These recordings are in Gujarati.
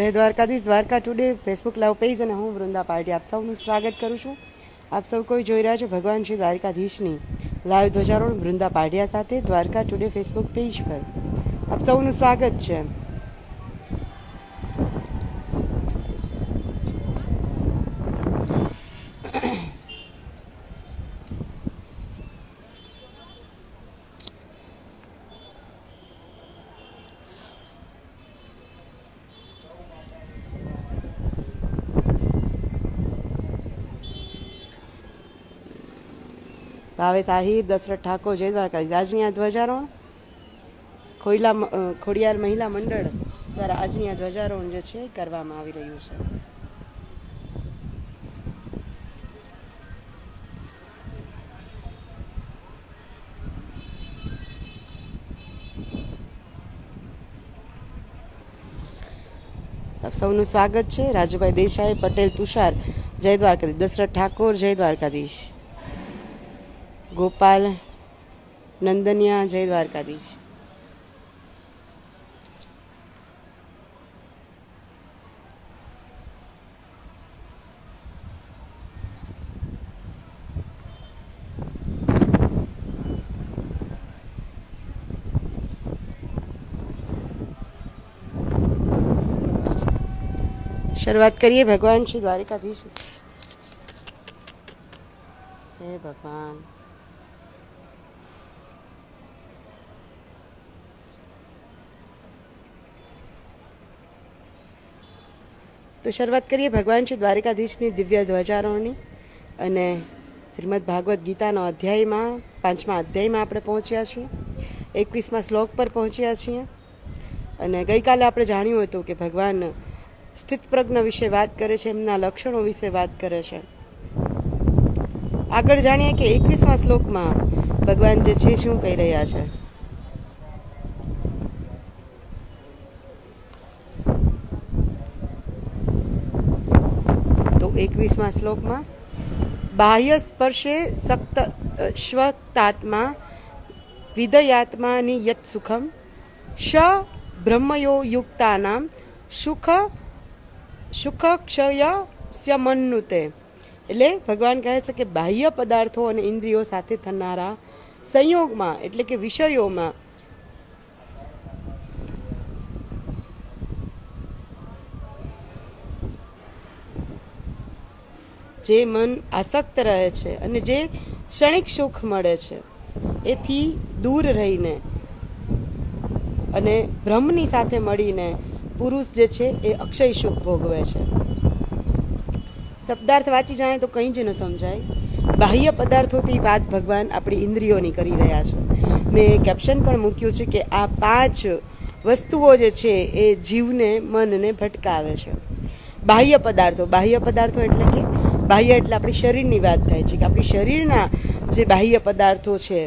જય Dwarkadhish, Dwarka today Facebook live page અને હું વૃંદા પાર્ટી આપ સૌનું સ્વાગત કરું છું. આપ સૌ કોઈ જોઈ રહ્યા છો ભગવાન શ્રી દ્વારકાધીશની લાઈવ ધ્વજારોહણ વૃંદા પાટિયા સાથે દ્વારકા ટુડે ફેસબુક પેજ પર. આપ સૌનું સ્વાગત છે. ભાવેશ આહિર દશરથ ઠાકોર, જય દ્વારકાધીશ. આજની આ ધ્વજારોહણ ખોઈલા ખોડિયાર મહિલા મંડળ દ્વારા આજની આ ધ્વજારોહણ જે છે કરવામાં આવી રહ્યું છે. સૌનું સ્વાગત છે. રાજુભાઈ દેસાઈ, પટેલ, તુષાર, જય દ્વારકાધીશ. દશરથ ઠાકોર, જય દ્વારકાધીશ. ગોપાલ નંદનિયા જય દ્વારકાધીશ. શરૂઆત કરીએ ભગવાન શ્રી દ્વારિકાધીશ. હે ભગવાન. તો શરૂઆત કરીએ ભગવાન શ્રી દ્વારિકાધીશની દિવ્ય ધ્વજારોહણની અને શ્રીમદ ભાગવત ગીતાનો અધ્યાયમાં, પાંચમા અધ્યાયમાં આપણે પહોંચ્યા છીએ. એકવીસમાં શ્લોક પર પહોંચ્યા છીએ. અને ગઈકાલે આપણે જાણ્યું હતું કે ભગવાન સ્થિતપ્રજ્ઞ વિશે વાત કરે છે, એમના લક્ષણો વિશે વાત કરે છે. આગળ જાણીએ કે એકવીસમા શ્લોકમાં ભગવાન જે છે, શું કહી રહ્યા છે? એકવીસમા શ્લોકમાં, બાહ્ય સ્પર્શે સક્ત શ્વતાત્મા વિદયાત્માની યત સુખમ, શ બ્રહ્મયો યુક્તાનામ, સુખ સુખ ક્ષય સ્યમન્નુતે એટલે ભગવાન કહે છે કે બાહ્ય પદાર્થો અને ઇન્દ્રિયો સાથે થનારા સંયોગમાં, એટલે કે વિષયોમાં જે મન આસક્ત રહે છે અને જે ક્ષણિક સુખ મળે છે, એથી દૂર રહીને અને બ્રહ્મની સાથે મળીને પુરુષ જે છે એ અક્ષય સુખ ભોગવે છે. શબ્દાર્થ વાંચી જાય તો કંઈ જ ન સમજાય. બાહ્ય પદાર્થોથી વાત ભગવાન આપણી ઇન્દ્રિયોની કરી રહ્યા છે. મેં કેપ્શન પણ મૂક્યું છે કે આ પાંચ વસ્તુઓ જે છે એ જીવને, મનને ભટકાવે છે. બાહ્ય પદાર્થો બાહ્ય પદાર્થો એટલે કે બાહ્ય એટલે આપણી શરીરની વાત થાય છે કે આપણી શરીરના જે બાહ્ય પદાર્થો છે,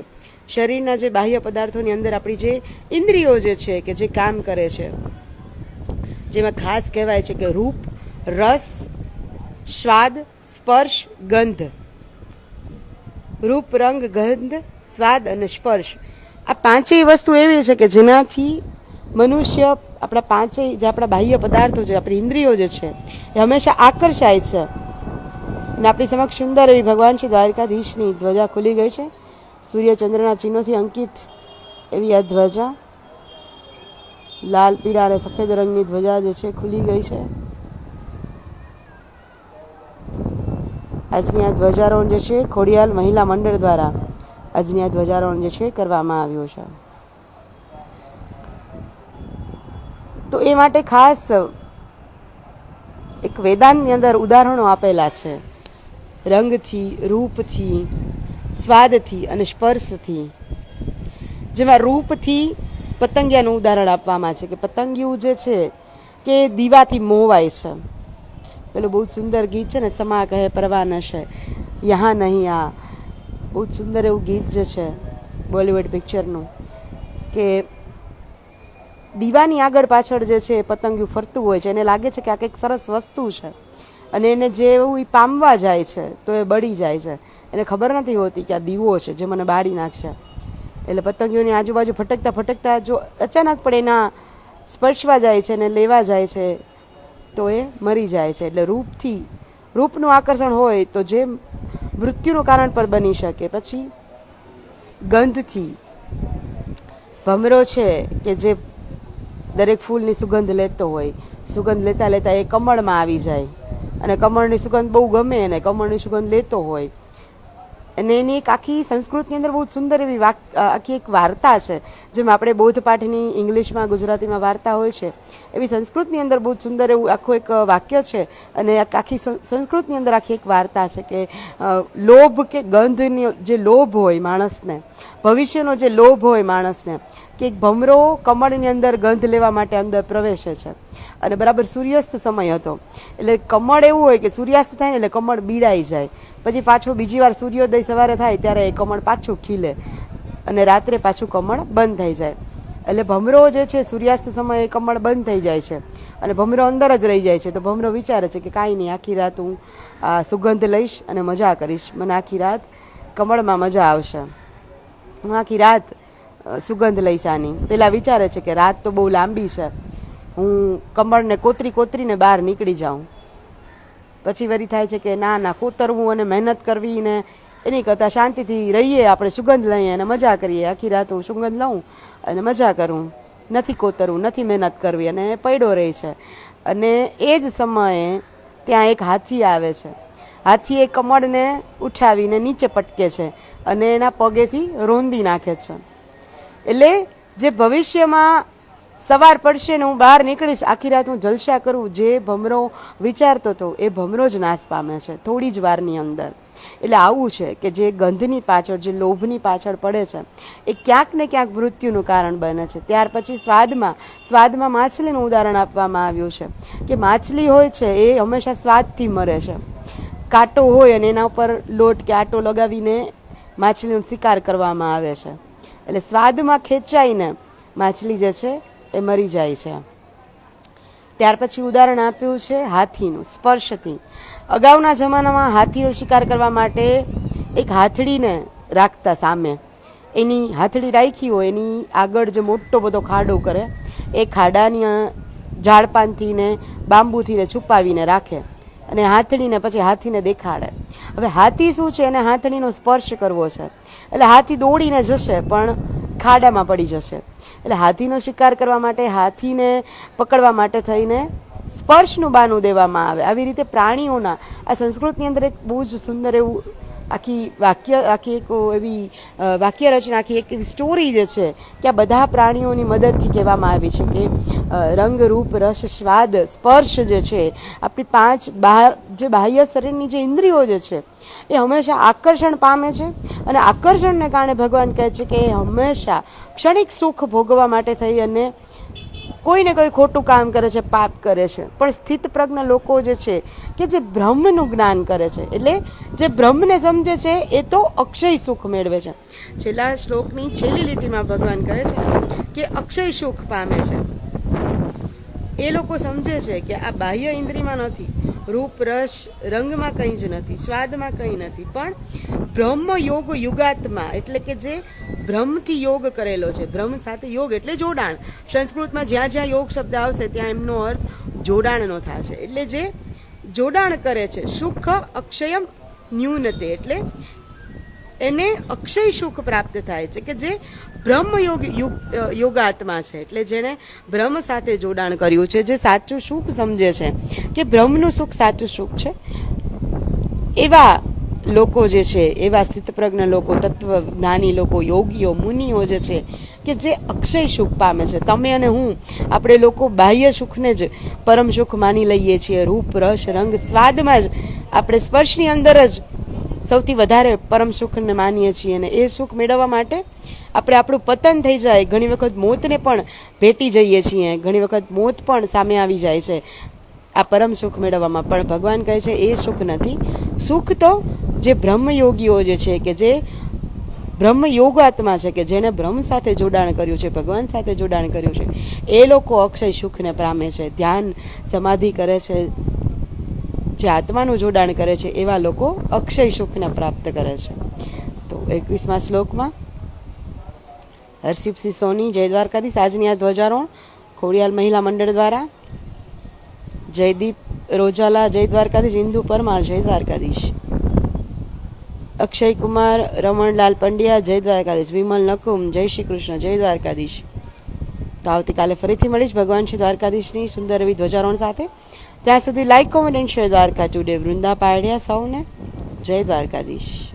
શરીરના જે બાહ્ય પદાર્થોની અંદર આપણી જે ઇન્દ્રિયો જે છે કે જે કામ કરે છે, જેમાં ખાસ કહેવાય છે કે રૂપ, રસ, સ્વાદ, સ્પર્શ, ગંધ. રૂપ, રંગ, ગંધ, સ્વાદ અને સ્પર્શ. આ પાંચેય વસ્તુ એવી છે કે જેનાથી મનુષ્ય આપણા પાંચેય જે આપણા બાહ્ય પદાર્થો જે આપણી ઇન્દ્રિયો જે છે, એ હંમેશા આકર્ષાય છે. અને આપણી સમક્ષ સુંદર એવી ભગવાન શ્રી દ્વારકાધીશની ધ્વજા ખુલી ગઈ છે. સૂર્યચંદ્રના ચિહ્નોથી અંકિત એવી આ ધ્વજા. લાલ, પીળા અને સફેદ રંગની ધ્વજા જે છે, ખુલી ગઈ છે. આજની આ ધ્વજારોહણ જે છે, ખોડિયાલ મહિલા મંડળ દ્વારા આજની આ ધ્વજારોહણ જે છે, કરવામાં આવ્યું છે. તો એ માટે ખાસ એક વેદાંતની અંદર ઉદાહરણો આપેલા છે. રંગથી, રૂપથી, સ્વાદથી અને સ્પર્શથી. જેમાં રૂપથી પતંગિયાનું ઉદાહરણ આપવામાં છે કે પતંગિયું જે છે કે દીવાથી મોવાય છે. પેલું બહુ સુંદર ગીત છે ને, સમા કહે પરવા નશે યહાં નહીં આ. બહુ સુંદર એવું ગીત જે છે, બોલિવૂડ પિક્ચરનું, કે દીવાની આગળ પાછળ જે છે પતંગિયું ફરતું હોય છે. એને લાગે છે કે આ કંઈક સરસ વસ્તુ છે. અને એને જે એવું એ પામવા જાય છે, તો એ બળી જાય છે. એને ખબર નથી હોતી કે આ દીવો છે જે મને બાળી નાખશે. એટલે પતંગીઓની આજુબાજુ ફટકતા ફટકતા જો અચાનક પણ એના સ્પર્શવા જાય છે ને લેવા જાય છે, તો એ મરી જાય છે. એટલે રૂપથી, રૂપનું આકર્ષણ હોય તો જે મૃત્યુનું કારણ પણ બની શકે. પછી ગંધથી. ભમરો છે કે જે દરેક ફૂલની સુગંધ લેતો હોય. સુગંધ લેતા લેતા એ કમળમાં આવી જાય. અને કમળની સુગંધ બહુ ગમે અને કમળની સુગંધ લેતો હોય. અને એની એક આખી સંસ્કૃતની અંદર બહુ સુંદર એવી વાક આખી એક વાર્તા છે, જેમ આપણે બૌદ્ધ પાઠની ઇંગ્લિશમાં, ગુજરાતીમાં વાર્તા હોય છે. એવી સંસ્કૃતની અંદર બહુ સુંદર એવું આખું એક વાક્ય છે અને આખી સંસ્કૃતની અંદર આખી એક વાર્તા છે કે લોભ કે ગંધની જે લોભ હોય માણસને ભવિષ્યનો જે લોભ હોય માણસને, કે એક ભમરો કમળની અંદર ગંધ લેવા માટે અંદર પ્રવેશે છે. અને બરાબર સૂર્યાસ્ત સમય હતો. એટલે કમળ એવું હોય કે સૂર્યાસ્ત થાય ને એટલે કમળ બીડાઈ જાય. પછી પાછો બીજી વાર સૂર્યોદય સવારે થાય ત્યારે એ કમળ પાછું ખીલે. અને રાત્રે પાછું કમળ બંધ થઈ જાય. એટલે ભમરો જે છે સૂર્યાસ્ત સમયે કમળ બંધ થઈ જાય છે. અને ભમરો અંદર જ રહી જાય છે. તો ભમરો વિચારે છે કે કાંઈ નહીં, આખી રાત હું સુગંધ લઈશ અને મજા કરીશ. મને આખી રાત કમળમાં મજા આવશે. હું આખી રાત સુગંધ લઈશ આની પેલા વિચારે છે કે રાત તો બહુ લાંબી છે. હું કમળને કોતરી કોતરીને બહાર નીકળી જાઉં. પછી વરી થાય છે કે ના ના, કોતરવું અને મહેનત કરવી ને એની કરતાં શાંતિથી રહીએ, આપણે સુગંધ લઈએ અને મજા કરીએ. આખી રાત હું સુગંધ લઉં અને મજા કરું. નથી કોતરવું, નથી મહેનત કરવી અને પડ્યો રહે છે. અને એ જ સમયે ત્યાં એક હાથી આવે છે. હાથી એ કમળને ઉઠાવીને નીચે પટકે છે અને એના પગેથી રોંદી નાખે છે. એટલે જે ભવિષ્યમાં સવાર પડશે ને હું બહાર નીકળીશ, આખી રાત હું જલસા કરું, જે ભમરો વિચારતો હતો એ ભમરો જ નાશ પામે છે, થોડી જ વારની અંદર. એટલે આવું છે કે જે ગંધની પાછળ, જે લોભની પાછળ પડે છે, એ ક્યાંક ને ક્યાંક મૃત્યુનું કારણ બને છે. ત્યાર પછી સ્વાદમાં સ્વાદમાં માછલીનું ઉદાહરણ આપવામાં આવ્યું છે કે માછલી હોય છે એ હંમેશા સ્વાદથી મરે છે. કાંટો હોય અને એના ઉપર લોટ કે આટો લગાવીને માછલીનો શિકાર કરવામાં આવે છે. એટલે સ્વાદમાં ખેંચાઈને માછલી જે છે એ મરી જાય છે. ત્યાર પછી ઉદાહરણ આપ્યું છે હાથીનું, સ્પર્શથી. અગાઉના જમાનામાં હાથીનો શિકાર કરવા માટે એક હાથડીને રાખતા સામે. એની હાથડી રાખી હોય, એની આગળ જે મોટો બધો ખાડો કરે, એ ખાડાની ઝાડપાનથી ને બાંબુથી ને છુપાવીને રાખે. અને હાથડીને પછી હાથીને દેખાડે. હવે હાથી શું છે? એને હાથડીનો સ્પર્શ કરવો છે. એટલે હાથી દોડીને જશે, પણ ખાડામાં પડી જશે. એટલે હાથીનો શિકાર કરવા માટે હાથીને પકડવા માટે થઈને સ્પર્શનું બાનું દેવામાં આવે. આવી રીતે પ્રાણીઓના આ સંસ્કૃતની અંદર એક બહુ જ સુંદર એવું આખી વાક્ય, આખી એક એવી વાક્ય રચના આખી એક એવી સ્ટોરી જે છે, કે આ બધા પ્રાણીઓની મદદથી કહેવામાં આવી છે કે રંગ, રૂપ, રસ, સ્વાદ, સ્પર્શ જે છે, આપણી પાંચ બહાર જે બાહ્ય શરીરની જે ઇન્દ્રિયો જે છે, એ હંમેશા આકર્ષણ પામે છે અને આકર્ષણને કારણે ભગવાન કહે છે કે એ હંમેશા ક્ષણિક સુખ ભોગવા માટે થઈ અને કોઈને કોઈ ખોટું કામ કરે છે, પાપ કરે છે. પણ સ્થિત પ્રજ્ઞ લોકો જે છે, કે જે બ્રહ્મનું જ્ઞાન કરે છે, એટલે જે બ્રહ્મને સમજે છે, એ તો અક્ષય સુખ મેળવે છે. છેલ્લા શ્લોકની છેલ્લી લીટીમાં ભગવાન કહે છે કે અક્ષય સુખ પામે છે. એ લોકો સમજે છે કે આ બાહ્ય ઇન્દ્રિયમાં નથી, રૂપ, રસ, રંગમાં કંઈ જ નથી, સ્વાદમાં કંઈ નથી, પણ બ્રહ્મ યોગ યુગાત્મા, એટલે કે જે બ્રહ્મથી યોગ કરેલો છે. બ્રહ્મ સાથે યોગ એટલે જોડાણ. સંસ્કૃતમાં જ્યાં જ્યાં યોગ શબ્દ આવશે, ત્યાં એમનો અર્થ જોડાણનો થશે. એટલે જે જોડાણ કરે છે, સુખ, અક્ષયમ, ન્યૂનતે. એટલે એને અક્ષય સુખ પ્રાપ્ત થાય છે કે જે બ્રહ્મ યોગ યુગ- યોગાત્મા છે. એટલે જેણે બ્રહ્મ સાથે જોડાણ કર્યું છે, જે સાચું સુખ સમજે છે. કે બ્રહ્મનું સુખ સાચું સુખ છે. એવા લોકો જે છે એવા સ્થિતપ્રજ્ઞ લોકો તત્વ જ્ઞાની લોકો, યોગીઓ, મુનિઓ જે છે, કે જે અક્ષય સુખ પામે છે. તમે અને હું આપણે લોકો બાહ્ય સુખને જ પરમ સુખ માની લઈએ છીએ. રૂપ, રસ, રંગ, સ્વાદમાં જ આપણે સ્પર્શની અંદર જ સૌથી વધારે પરમ સુખને માનીએ છીએ અને એ સુખ મેળવવા માટે આપણે આપણું પતન થઈ જાય. ઘણી વખત મોતને પણ ભેટી જઈએ છીએ. ઘણી વખત મોત પણ સામે આવી જાય છે. આ પરમ સુખ મેળવવામાં પણ ભગવાન કહે છે, એ સુખ નથી. સુખ તો જે બ્રહ્મયોગીઓ જે છે કે જે બ્રહ્મયોગાત્મા છે કે જેણે બ્રહ્મ સાથે જોડાણ કર્યું છે, ભગવાન સાથે જોડાણ કર્યું છે, એ લોકો અક્ષય સુખને પામે છે, ધ્યાન, સમાધિ કરે છે, જે આત્માનું જોડાણ કરે છે, એવા લોકો અક્ષય સુખને પ્રાપ્ત કરે છે. તો એકવીસમા શ્લોકમાં હરસિપસિંહ સોની, જય દ્વારકાધીશ, આજની આ ધ્વજારોહણ ખોડિયાલ મહિલા મંડળ દ્વારા જયદીપ રોજાલા જય દ્વારકાધીશ ઇન્દુ પરમાર જય દ્વારકાધીશ અક્ષય કુમાર રમણલાલ પંડ્યા જય દ્વારકાધીશ વિમલ નકુમ, જય શ્રી કૃષ્ણ જય દ્વારકાધીશ તો આવતીકાલે ફરીથી મળીશ ભગવાન શ્રી દ્વારકાધીશની સુંદર એવી ધ્વજારોહણ સાથે. ત્યાં સુધી like comment share Dwarka today Vrunda પાડ્યા સૌને જય દ્વારકાધીશ